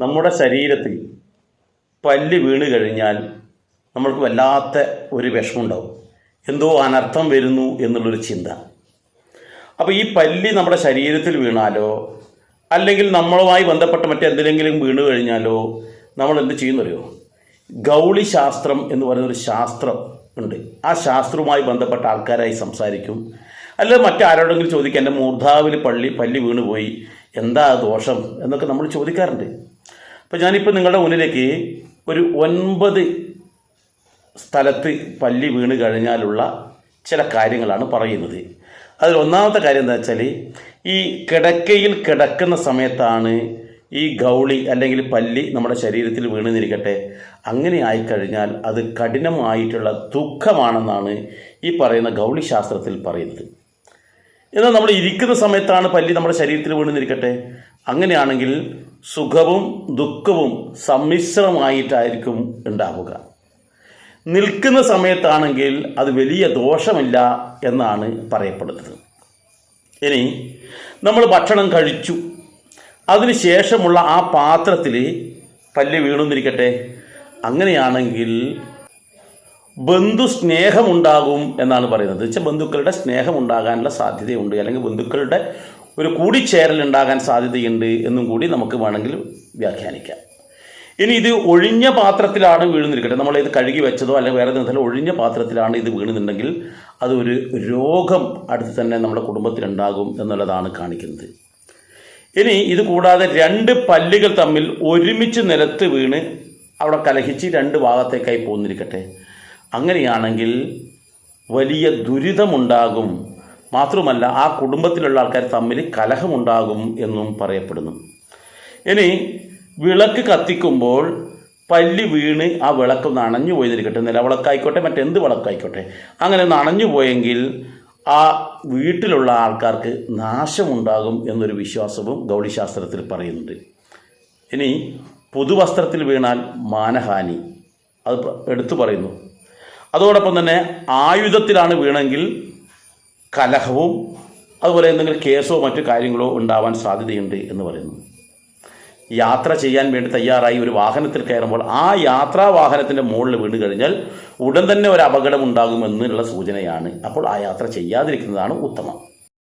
നമ്മുടെ ശരീരത്തിൽ പല്ല് വീണ് കഴിഞ്ഞാൽ നമ്മൾക്ക് വല്ലാത്ത ഒരു വിഷമുണ്ടാവും എന്തോ അനർത്ഥം വരുന്നു എന്നുള്ളൊരു ചിന്ത. അപ്പോൾ ഈ പല്ല് നമ്മുടെ ശരീരത്തിൽ വീണാലോ അല്ലെങ്കിൽ നമ്മളുമായി ബന്ധപ്പെട്ട മറ്റെന്തിലെങ്കിലും വീണ് കഴിഞ്ഞാലോ നമ്മൾ എന്ത് ചെയ്യുന്നറിയോ? ഗൗളി ശാസ്ത്രം എന്ന് പറയുന്ന ഒരു ശാസ്ത്രം ഉണ്ട്. ആ ശാസ്ത്രവുമായി ബന്ധപ്പെട്ട ആൾക്കാരായി സംസാരിക്കും. അല്ലെങ്കിൽ മറ്റാരോടെങ്കിലും ചോദിക്കുക എന്റെ മൂർധാവിൽ പള്ളി പല്ലി വീണ് പോയി എന്താ ദോഷം? എന്നൊക്കെ നമ്മൾ ചോദിക്കാറുണ്ട്. അപ്പോൾ ഞാനിപ്പോൾ നിങ്ങളുടെ മുന്നിലേക്ക് ഒരു ഒൻപത് സ്ഥലത്ത് പല്ലി വീണ് കഴിഞ്ഞാലുള്ള ചില കാര്യങ്ങളാണ് പറയുന്നത്. അതിൽ ഒന്നാമത്തെ കാര്യം എന്താ വെച്ചാൽ ഈ കിടക്കയിൽ കിടക്കുന്ന സമയത്താണ് ഈ ഗൗളി അല്ലെങ്കിൽ പല്ലി നമ്മുടെ ശരീരത്തിൽ വീണ് നിരിക്കട്ടെ അങ്ങനെ ആയിക്കഴിഞ്ഞാൽ അത് കഠിനമായിട്ടുള്ള ദുഃഖമാണെന്നാണ് ഈ പറയുന്ന ഗൗളി ശാസ്ത്രത്തിൽ പറയുന്നത്. എന്നാൽ നമ്മൾ ഇരിക്കുന്ന സമയത്താണ് പല്ലി നമ്മുടെ ശരീരത്തിൽ വീണ് നിരിക്കട്ടെ അങ്ങനെയാണെങ്കിൽ സുഖവും ദുഃഖവും സമ്മിശ്രമായിട്ടായിരിക്കും ഉണ്ടാവുക. നിൽക്കുന്ന സമയത്താണെങ്കിൽ അത് വലിയ ദോഷമില്ല എന്നാണ് പറയപ്പെടുന്നത്. ഇനി നമ്മൾ ഭക്ഷണം കഴിച്ചു. അതിന് ശേഷമുള്ള ആ പാത്രത്തിൽ പല്ല് വീണുന്നിരിക്കട്ടെ? അങ്ങനെയാണെങ്കിൽ ബന്ധു സ്നേഹമുണ്ടാകും എന്നാണ് പറയുന്നത്. വെച്ചാൽ ബന്ധുക്കളുടെ സ്നേഹം ഉണ്ടാകാനുള്ള സാധ്യതയുണ്ട്. അല്ലെങ്കിൽ ബന്ധുക്കളുടെ ഒരു കൂടിച്ചേരൽ ഉണ്ടാകാൻ സാധ്യതയുണ്ട് എന്നും കൂടി നമുക്ക് വേണമെങ്കിൽ വ്യാഖ്യാനിക്കാം. ഇനി ഇത് ഒഴിഞ്ഞ പാത്രത്തിലാണ് വീഴുന്നിരിക്കട്ടെ നമ്മൾ ഇത് കഴുകി വെച്ചതോ അല്ലെങ്കിൽ വേറെ എന്തെങ്കിലും ഒഴിഞ്ഞ പാത്രത്തിലാണ് ഇത് വീണുന്നുണ്ടെങ്കിൽ അത് ഒരു രോഗം അടുത്ത് തന്നെ നമ്മുടെ കുടുംബത്തിലുണ്ടാകും എന്നുള്ളതാണ് കാണിക്കുന്നത്. ഇനി ഇത് കൂടാതെ രണ്ട് പല്ലുകൾ തമ്മിൽ ഒരുമിച്ച് നിലത്ത് വീണ് അവിടെ കലഹിച്ച് രണ്ട് ഭാഗത്തേക്കായി പോന്നിരിക്കട്ടെ. അങ്ങനെയാണെങ്കിൽ വലിയ ദുരിതമുണ്ടാകും. മാത്രമല്ല ആ കുടുംബത്തിലുള്ള ആൾക്കാർ തമ്മിൽ കലഹമുണ്ടാകും എന്നും പറയപ്പെടുന്നു. ഇനി വിളക്ക് കത്തിക്കുമ്പോൾ പല്ലി വീണ് ആ വിളക്ക് നനഞ്ഞു പോയിരിക്കട്ടെ നിലവിളക്കായിക്കോട്ടെ മറ്റെന്ത് വിളക്കായിക്കോട്ടെ. അങ്ങനെ നനഞ്ഞു പോയെങ്കിൽ ആ വീട്ടിലുള്ള ആൾക്കാർക്ക് നാശമുണ്ടാകും എന്നൊരു വിശ്വാസവും ഗൗളിശാസ്ത്രത്തിൽ പറയുന്നുണ്ട്. ഇനി പുതുവസ്ത്രത്തിൽ വീണാൽ മാനഹാനി. അത് എടുത്തു പറയുന്നു. അതോടൊപ്പം തന്നെ ആയുധത്തിലാണ് വീണെങ്കിൽ കലഹവും അതുപോലെ എന്തെങ്കിലും കേസോ മറ്റു കാര്യങ്ങളോ ഉണ്ടാവാൻ സാധ്യതയുണ്ട് എന്ന് പറയുന്നു. യാത്ര ചെയ്യാൻ വേണ്ടി തയ്യാറായി ഒരു വാഹനത്തിൽ കയറുമ്പോൾ ആ യാത്രാ വാഹനത്തിന്റെ മുകളിൽ വീണ് കഴിഞ്ഞാൽ ഉടൻ തന്നെ ഒരു അപകടം ഉണ്ടാകുമെന്നുള്ള സൂചനയാണ്. അപ്പോൾ ആ യാത്ര ചെയ്യാതിരിക്കുന്നതാണ് ഉത്തമം.